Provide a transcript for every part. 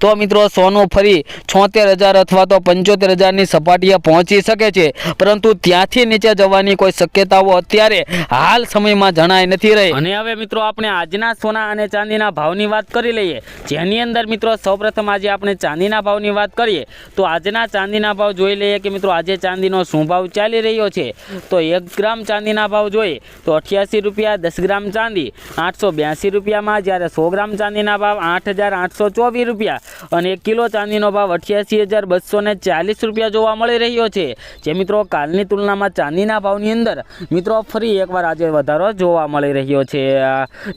તો મિત્રો સોનું ફરી છોતેર હજાર અથવા તો પંચોતેર હજારની સપાટીએ પહોંચી શકે છે. પરંતુ ત્યાંથી નીચે જવાની કોઈ શક્યતાઓ અત્યારે હાલ સમયમાં જણાય નથી રહી. અને હવે મિત્રો આપણે આજના સોના અને ચાંદીના ભાવની વાત કરી લઈએ. જેની અંદર મિત્રો સૌપ્રથમ આજે આપણે ચાંદીના ભાવની વાત કરીએ. તો આજના ચાંદીના ભાવ જોઈ લઈએ કે મિત્રો આજે ચાંદીનો શું ભાવ ચાલી રહ્યો છે. તો એક ગ્રામ ચાંદીના ભાવ જોઈએ તો અઠ્યાસી રૂપિયા દસ ગ્રામ ચાંદી, આઠસો બ્યાસી રૂપિયામાં જ્યારે સો ગ્રામ ચાંદીના ભાવ આઠ હજાર આઠસો ચોવીસ રૂપિયા અને એક કિલો ચાંદીનો ભાવ અઠ્યાસી હજાર બસો ચાલીસ રૂપિયા જોવા મળી રહ્યો છે. જે મિત્રો કાલની તુલનામાં ચાંદીના ભાવની અંદર મિત્રો ફરી એકવાર આજે વધારો જોવા મળી રહ્યો છે.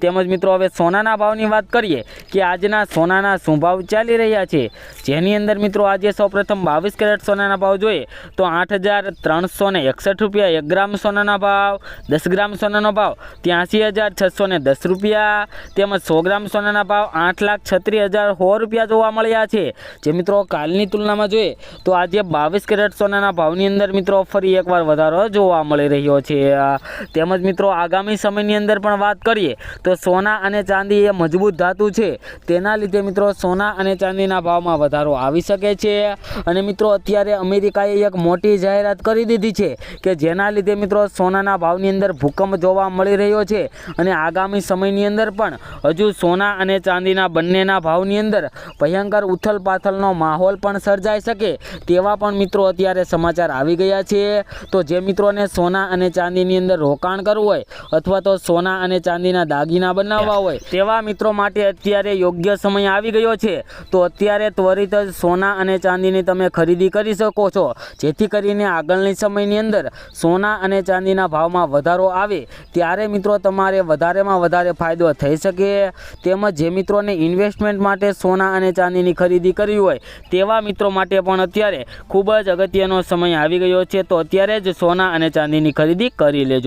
તેમજ મિત્રો હવે સોનાના ભાવની વાત કરીએ કે આજના સોનાના શું ભાવ ચાલી રહ્યા છે? જેની અંદર મિત્રો આજે સૌપ્રથમ બાવીસ કેરેટ સોનાના ભાવ જોઈએ તો આઠ હજાર ત્રણસો એકસઠ રૂપિયા, એક ગ્રામ સોનાના ભાવ, દસ ગ્રામ સોનાનો ભાવ ત્યાંસી હજાર છસો દસ રૂપિયા, તેમજ સો ગ્રામ સોનાના ભાવ આઠ લાખ છત્રીસ હજાર સો રૂપિયા જોવા મળ્યા છે. જે મિત્રો કાલની તુલનામાં જોઈએ, તો આજે બાવીસ કેરેટ સોનાના ભાવની અંદર મિત્રો ફરી એકવાર વધારો જોવા મળી રહ્યો છે. તેમજ મિત્રો આગામી સમયની અંદર પણ વાત કરીએ, તો સોના અને ચાંદી એ મજબૂત ધાતુ છે. તેના લીધે મિત્રો સોના અને ચાંદીના ભાવમાં વધારો આવી શકે છે. અને મિત્રો અત્યારે અમેરિકાએ એક મોટી જાહેરાત કરી દીધી છે કે જેના લીધે મિત્રો સોનાના ભાવની અંદર ભૂકંપ જોવા મળી રહ્યો છે. અને આગામી સમયની અંદર પણ હજુ સોના અને ચાંદીના બંનેના ભાવની અંદર ભયંકર ઉથલ પાથલનો માહોલ પણ સર્જાઈ શકે તેવા પણ મિત્રો અત્યારે સમાચાર આવી ગયા છે. તો જે મિત્રોને સોના અને ચાંદીની અંદર રોકાણ કરવું હોય અથવા તો સોના અને ચાંદીના દાગીના બનાવવા હોય તેવા મિત્રો માટે અત્યારે યોગ્ય સમય આવી ગયો છે. તો અત્યારે ત્વરિત જ સોના અને ચાંદીની તમે ખરીદી કરી શકો છો. જેથી કરીને આગળની સમયની અંદર સોના અને ચાંદીના ભાવમાં વધારો આવે ત્યારે મિત્રો તમારે વધારેમાં વધારે ફાયદો થઈ શકે. તેમજ જે મિત્રોને ઇન્વેસ્ટમેન્ટ માટે સોના અને ચાંદીની ખરીદી કરવી હોય તેવા મિત્રો માટે પણ અત્યારે ખૂબ જ અગત્યનો સમય આવી ગયો છે. તો અત્યારે જ સોના અને ચાંદીની ખરીદી કરી લેજો.